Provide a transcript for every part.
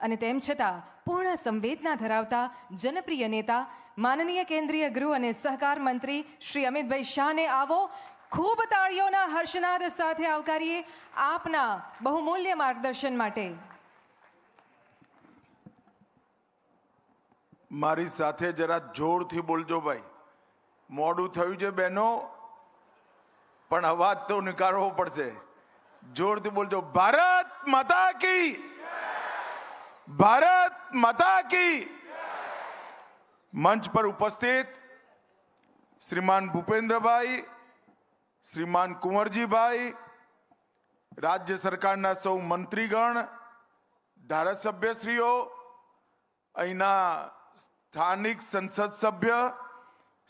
અને તેમ છતાં પૂર્ણ સંવેદના ધરાવતા જનપ્રિય નેતા, માનનીય કેન્દ્રીય ગૃહ અને સહકાર મંત્રી શ્રી અમિતભાઈ શાહને આવો ખૂબ તાળીઓના હર્ષનાદ સાથે આવકારીએ આપના બહુમૂલ્ય માર્ગદર્શન માટે. મારી સાથે જરા જોરથી બોલજો ભાઈ. મોડું થયું છે બહેનો, પણ અવાજ તો નીકાળવો પડશે. જોરથી બોલજો. ભારત માતા કી! ભારત માતા કી મંચ પર ઉપસ્થિત શ્રીમાન ભૂપેન્દ્રભાઈ શ્રીમાન કુંવરજીભાઈ રાજ્ય સરકારના સૌ મંત્રીગણ ધારાસભ્યશ્રીઓ અહીંના સ્થાનિક સંસદ સભ્ય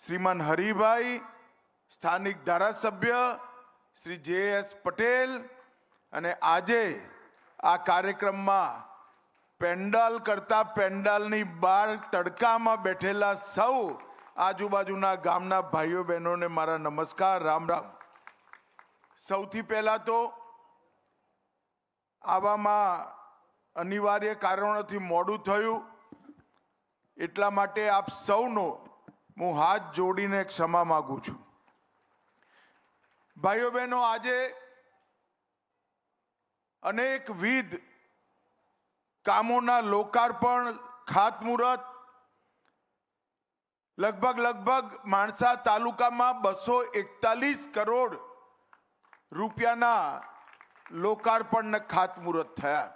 શ્રીમાન હરિભાઈ સ્થાનિક ધારાસભ્ય શ્રી જે એસ પટેલ અને આજે આ કાર્યક્રમમાં પેન્ડાલ કરતા પેન્ડાલની બહાર તડકામાં બેઠેલા સૌ આજુબાજુના ગામના ભાઈઓ બહેનોને મારા નમસ્કાર, રામ રામ. સૌથી પહેલા તો આવામાં અનિવાર્ય કારણોથી મોડું થયું. એટલા માટે આપ સૌનો હું હાથ જોડીને ક્ષમા માગું છું. ભાઈઓ બહેનો, આજે અનેકવિધ કામોના લોકાર્પણ, ખાતમુહૂર્ત, લગભગ લગભગ માણસા તાલુકામાં બસો એકતાલીસ કરોડ રૂપિયાના લોકાર્પણ ખાતમુહૂર્ત થયા.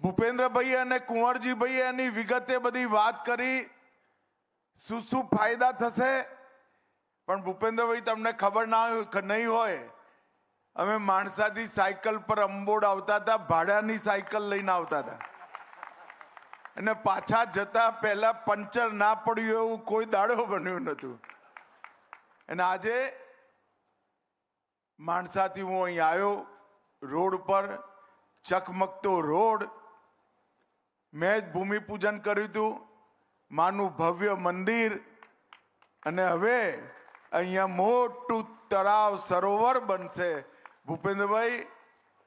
ભૂપેન્દ્રભાઈ અને કુંવરજીભાઈ એની વિગતે બધી વાત કરી. શું શું ફાયદા થશે? પણ ભૂપેન્દ્રભાઈ, તમને ખબર ના નહીં હોય અમે માણસાથી સાયકલ પર અંબોડ આવતા હતા, ભાડાની સાયકલ લઈને આવતા હતા. અને પાછા જતા પહેલા પંચર ના પડ્યું એવું કોઈ દાડો બન્યું નતું અને આજે માણસાથી હું અહીં આવ્યો, રોડ પર, ચકમકતો રોડ, મેં જ ભૂમિપૂજન કર્યું હતું, માનું ભવ્ય મંદિર, અને હવે અહીંયા મોટું તળાવ સરોવર બનશે. ભૂપેન્દ્રભાઈ,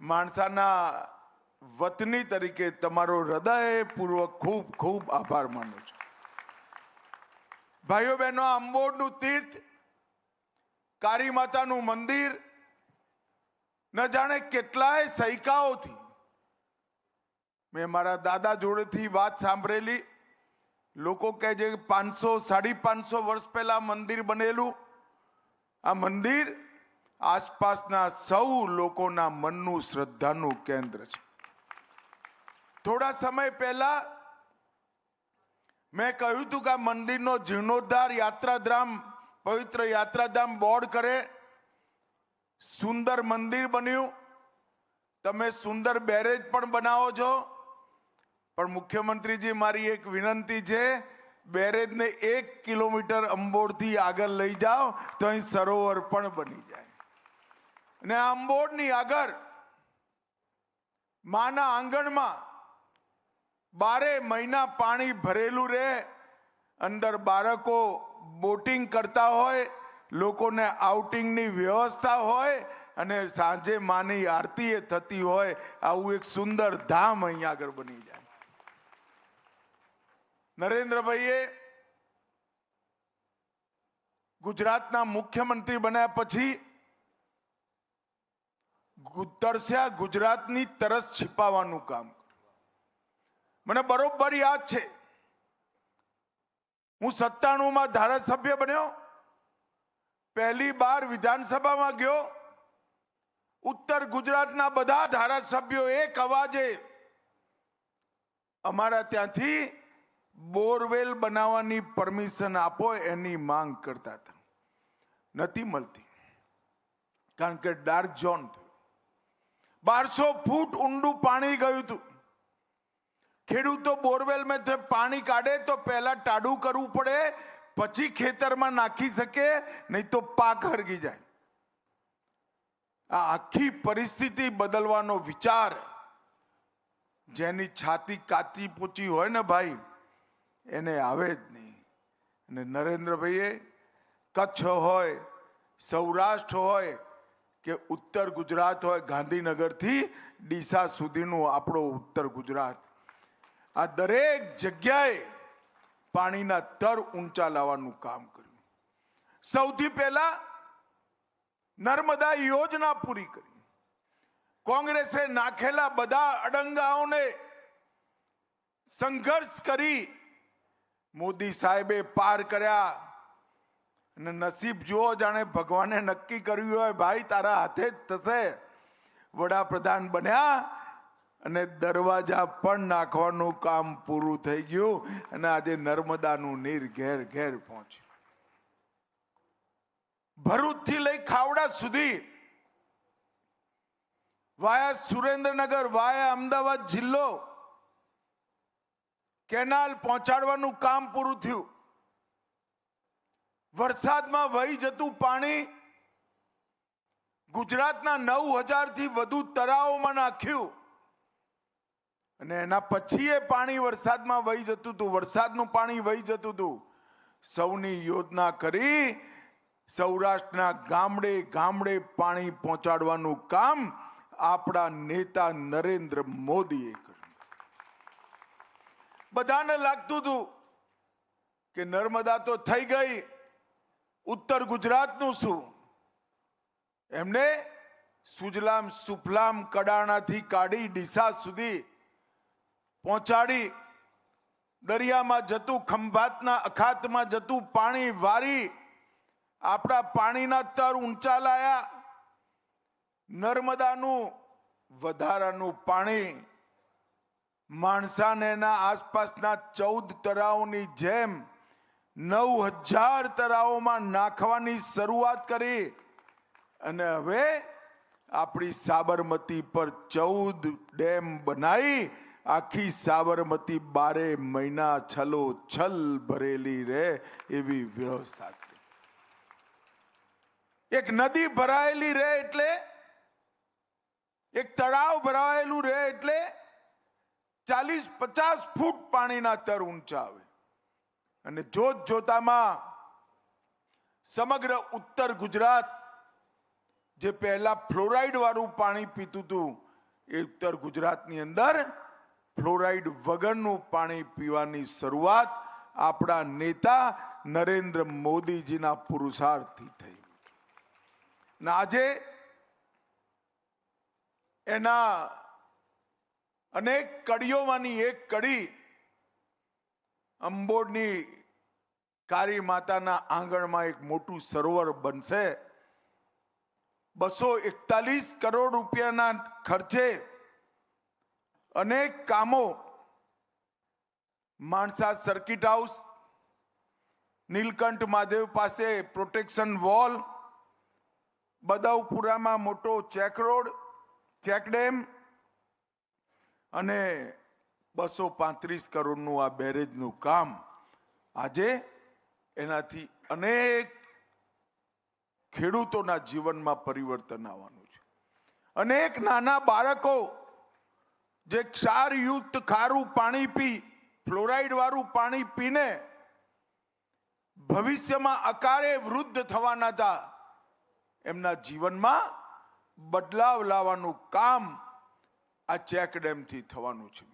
માણસાના વતની તરીકે તમારો હૃદયપૂર્વક ખૂબ ખૂબ આભાર માનું છું. ભાઈઓ બહેનો, અંબોડનું તીર્થ, કાળી માતાનું મંદિર, ન જાણે કેટલાય સૈકાઓથી મેં મારા દાદા જોડેથી વાત સાંભળેલી. લોકો કહે છે પાંચસો, સાડી પાંચસો વર્ષ પહેલા મંદિર બનેલું. આ મંદિર આસપાસના સૌ લોકોના મનનું શ્રદ્ધાનું કેન્દ્ર છે. થોડા સમય પહેલા મેં કહ્યું હતું કે આ મંદિરનો જીર્ણોદ્ધાર યાત્રાધામ, પવિત્ર યાત્રાધામ બોર્ડ કરે. સુંદર મંદિર બન્યું. તમે સુંદર બેરેજ પણ બનાવો છો. પણ મુખ્યમંત્રીજી, મારી એક વિનંતી છે, બેરેજને એક કિલોમીટર અંબોરથી આગળ લઈ જાઓ, તો અહીં સરોવર પણ બની જાય. અને આંબોડની આગળ માના આંગણમાં બારે મહિના પાણી ભરેલું રહે, અંદર બાળકો બોટિંગ કરતા હોય, લોકોને આઉટિંગની વ્યવસ્થા હોય અને સાંજે માની આરતી એ થતી હોય, આવું એક સુંદર ધામ અહીં આગળ બની જાય. નરેન્દ્રભાઈએ ગુજરાતના મુખ્યમંત્રી બન્યા પછી તરસ્યા ગુજરાતની તરસ છિપાવવાનું કામ મને બરોબર યાદ છે. હું સત્તાણું માં ધારાસભ્ય બન્યો. પહેલી બાર વિધાનસભામાં ગયો. ઉત્તર ગુજરાતના બધા ધારાસભ્યો એક અવાજે અમારા ત્યાંથી બોરવેલ બનાવવાની પરમિશન આપો એની માંગ કરતા હતા. નથી મળતી. કારણ કે ડાર્ક ઝોન બારસો ફૂટ ઊંડું પાણી ગયું હતું. ખેડૂતો બોરવેલ મેં પાણી કાઢે તો પહેલા ટાડું કરવું પડે, પછી ખેતરમાં નાખી શકે, નહીં તો પાક હરગી જાય. આ આખી પરિસ્થિતિ બદલવાનો વિચાર, જેની છાતી કાચી પૂચી હોય ને ભાઈ, એને આવે જ નહીં. અને નરેન્દ્રભાઈએ કચ્છ હોય, સૌરાષ્ટ્ર હોય કે ઉત્તર ગુજરાત હોય ગાંધીનગરથી ડીસા સુધીનું આપણો ઉત્તર ગુજરાત. આ દરેક જગ્યાએ પાણીના તર ઊંચા લાવવાનું કામ કર્યું. સૌથી પહેલા નર્મદા યોજના પૂરી કરી. કોંગ્રેસે નાખેલા બધા અડંગાઓને સંઘર્ષ કરી મોદી સાહેબે પાર કર્યા. અને નસીબ જુઓ જાણે ભગવાને નક્કી કર્યું હોય, ભાઈ, તારા હાથે જ થશે. વડાપ્રધાન બન્યા અને દરવાજા પણ નાખવાનું કામ પૂરું થઈ ગયું અને આજે નર્મદાનું નીર ઘેર ઘેર પહોંચ્યું. ભરૂચથી લઈ ખાવડા સુધી વાયા સુરેન્દ્રનગર, વાયા અમદાવાદ જિલ્લો કેનાલ પહોંચાડવાનું કામ પૂરું થયું. વરસાદમાં વહી જતું પાણી ગુજરાતના નવ હજારથી વધુ તળાવોમાં નાખ્યું. અને એના પછી એ પાણી વરસાદમાં વહી જતું હતું. વરસાદનું પાણી વહી જતું હતું. સૌની યોજના કરી સૌરાષ્ટ્રના ગામડે ગામડે પાણી પહોંચાડવાનું કામ આપણા નેતા નરેન્દ્ર મોદીએ કર્યું. બધાને લાગતું હતું કે નર્મદા તો થઈ ગઈ. ઉત્તર ગુજરાતનું શું? એમને સુજલામ, સુફલામ કડાણાથી કાઢી ડીસા સુધી પહોંચાડી દરિયામાં જતું, ખંભાતના અખાતમાં જતું પાણી વારી આપણા પાણીના તર ઊંચા લાયા. નર્મદાનું વધારાનું પાણી માણસાને એના આસપાસના ચૌદ તળાવની જેમ નવ હજાર તળાવોમાં નાખવાની શરૂઆત કરી. અને હવે આપણી સાબરમતી પર ચૌદ ડેમ બનાવી આખી સાબરમતી બારે મહિના છલો છલ ભરેલી રહે એવી વ્યવસ્થા કરી. એક નદી ભરાયેલી રહે એટલે, એક તળાવ ભરાયેલું રહે એટલે ચાલીસ પચાસ ફૂટ પાણીના તર ઊંચા આવે. અને જોત જોતામાં સમગ્ર ઉત્તર ગુજરાત જે પહેલા ફ્લોરાઇડ વાળું પાણી પીતું હતું, એ ઉત્તર ગુજરાતની અંદર ફ્લોરાઇડ વગરનું પાણી પીવાની શરૂઆત આપણા નેતા નરેન્દ્ર મોદીજીના પુરુષાર્થથી થઈ. અને આજે એના અનેક કડીઓમાંની એક કડી અંબોડની કાળી માતાના આંગણમાં એક મોટું સરોવર બનશે. બસો એકતાલીસ કરોડ રૂપિયાના ખર્ચે અનેક કામો માણસા સર્કિટ હાઉસ, નીલકંઠ મહાદેવ પાસે પ્રોટેક્શન વોલ, બદાવપુરામાં મોટો ચેક રોડ, ચેક ડેમ અને બસો પાંત્રીસ કરોડનું આ બેરેજનું કામ આજે એનાથી અનેક ખેડૂતોના જીવનમાં પરિવર્તન આવવાનું છે. અનેક નાના બાળકો જે ક્ષારયુક્ત ખારું પાણી પી ફ્લોરાઇડ વાળું પાણી પીને ભવિષ્યમાં અકારે વૃદ્ધ થવાના હતા એમના જીવનમાં બદલાવ લાવવાનું કામ આ ચેકડેમથી થવાનું છે.